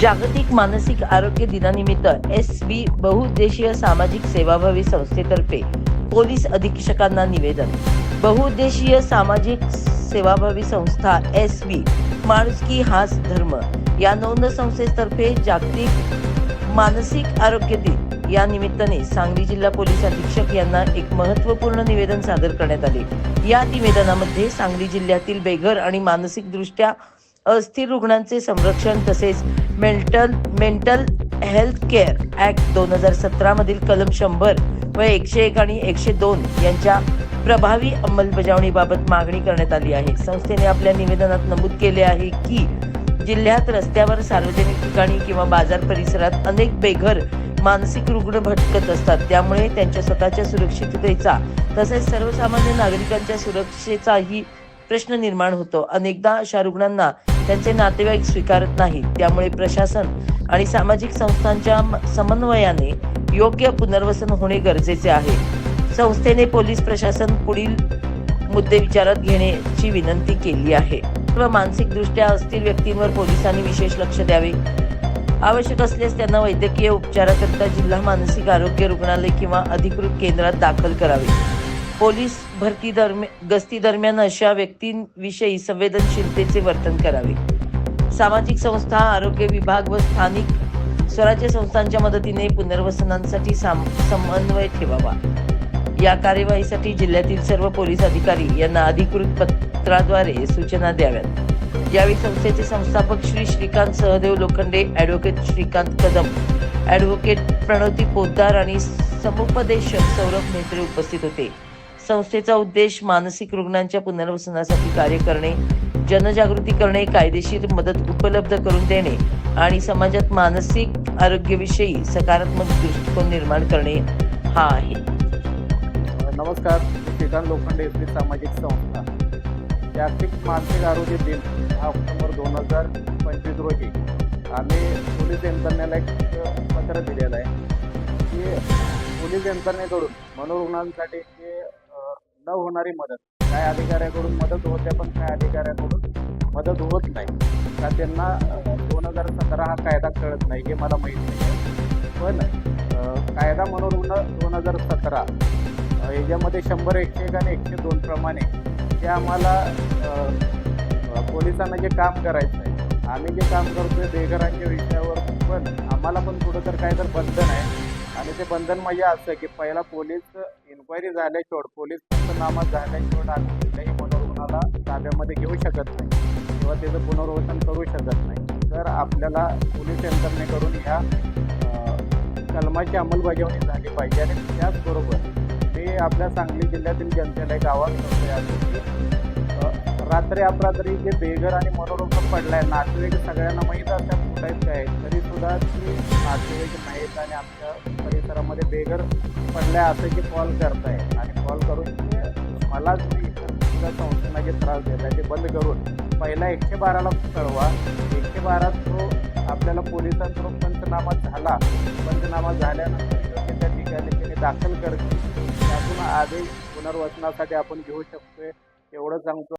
जागतिक मानसिक आरोग्य दिनानिमित्त एस बी बहुउद्देशीय सामाजिक सेवाभावी संस्थेतर्फे पोलीस अधीक्षकांना निवेदन. बहुउद्देशीय सामाजिक सेवाभावी संस्था एस बी माणुसकी हाच धर्म या नोंद संस्थेतर्फे जागतिक मानसिक आरोग्य दिन या निमित्ताने सांगली जिल्हा पोलीस अधीक्षक यांना एक महत्त्वपूर्ण निवेदन सादर करण्यात आले. या निवेदनामध्ये सांगली जिल्ह्यातील बेघर आणि मानसिकदृष्ट्या अस्थिर रुग्णांचे संरक्षण तसेच mental mental health care act दोन हजार सतरा मधील कलम शंभर व एकशे एक आणि एकशे दोन यांच्या प्रभावी अंमलबजावणीबाबत मागणी करण्यात आली आहे. संस्थेने आपल्या निवेदनात नमूद केले आहे की जिल्ह्यात रस्त्यावर सार्वजनिक ठिकाणी किंवा बाजार परिसरात अनेक बेघर मानसिक रुग्ण भटकत असतात. त्यामुळे त्यांच्या स्वतःच्या सुरक्षिततेचा तसेच सर्वसामान्य नागरिकांच्या सुरक्षेचाही प्रश्न निर्माण होतो. अनेकदा अशा रुग्णांना त्यांचे नातेवाईक स्वीकारत नाहीत. त्यामुळे प्रशासन आणि सामाजिक संस्थांच्या समन्वयाने योग्य पुनर्वसन होणे गरजेचे आहे. संस्थेने पोलीस प्रशासन पुढील मुद्दे विचारात घेण्याची विनंती केली आहे. व मानसिकदृष्ट्या अस्थिर व्यक्तींवर पोलिसांनी विशेष लक्ष द्यावे. आवश्यक असल्यास त्यांना वैद्यकीय उपचाराकरिता जिल्हा मानसिक आरोग्य रुग्णालय किंवा अधिकृत केंद्रात दाखल करावे. पोलीस भरती दरम्यान गस्ती दरम्यान अशा व्यक्तींविषयी संवेदनशीलतेचे वर्तन करावे. सामाजिक संस्था आरोग्य विभाग व स्थानिक स्वराज्य संस्थांच्या मदतीने पुनर्वसनांसाठी साम- समन्वय ठेवावा. या कार्यवाहीसाठी जिल्ह्यातील सर्व पोलीस अधिकारी यांना अधिकृत पत्राद्वारे सूचना द्याव्यात. यावेळी संस्थेचे संस्थापक श्री श्रीकांत सहदेव लोखंडे ॲडव्होकेट श्रीकांत कदम ॲडव्होकेट प्रणोती पोद्दार आणि समुपदेशक सौरभ मेत्रे उपस्थित होते. संस्थेचा उद्देश मानसिक रुग्णांच्या पुनर्वसनासाठी कार्य करणे जनजागृती करणे कायदेशीर मदत उपलब्ध करून देणे आणि समाजात मानसिक आरोग्याविषयी सकारात्मक दृष्टिकोन निर्माण करणे हा आहे. नमस्कार श्रीकांत लोखंडे एस सामाजिक संस्था. जागतिक मानसिक आरोग्य दिन दहा ऑक्टोबर दोन हजार पंचवीस रोजी आम्ही पोलीस यंत्रणेला एक पत्र दिलेलं आहे. की पोलीस यंत्रणेकडून मनोरुग्णांसाठी जे न होणारी मदत. काय अधिकाऱ्याकडून मदत होते पण काय अधिकाऱ्याकडून मदत होत नाही. का त्यांना दोन हजार सतरा हा कायदा कळत नाही हे मला माहीत नाही. पण कायदा मनोरुग्ण दोन हजार सतरा याच्यामध्ये शंभर एकशे एक आणि एकशे दोन प्रमाणे ते आम्हाला पोलिसांना जे काम करायचं आहे. आम्ही जे काम करतोय बेघरांच्या विषयावर पण आम्हाला पण कुठं तर काय तर बंधन आहे. आणि ते बंधन म्हणजे असं की पहिला पोलीस इन्क्वायरी झाल्याशिवाय पोलीस पंचनामा झाल्याशिवाय आम्ही कुठल्याही मनोरुग्णाला ताब्यामध्ये घेऊ शकत नाही किंवा त्याचं पुनर्वसन करू शकत नाही. तर आपल्याला पोलीस यंत्रणेकडून ह्या कलमाची अंमलबजावणी झाली पाहिजे आणि त्याचबरोबर मी आपल्या सांगली जिल्ह्यातील जनतेला एक रात्री अपरात्री जे बेघर आणि मनोरुग्ण आहे नातेवाईक सगळ्यांना माहीत असतात कुठं काय तरी सुद्धा ती नातेवाईक नाहीत आणि आमच्या परिसरामध्ये बेघर पडलाय असं की कॉल करताय. आणि कॉल करून मलाच तुम्ही सुद्धा संस्थांना जे त्रास देत आहे ते बंद करून पहिला एकशे बाराला कळवा. एकशे बारा तो आपल्याला पोलिसांकडून पंचनामा झाला. पंचनामा झाल्यानंतर त्या ठिकाणी त्याने दाखल करतील. त्यातून आदेश पुनर्वसनासाठी आपण घेऊ शकतोय. एवढं सांगतो.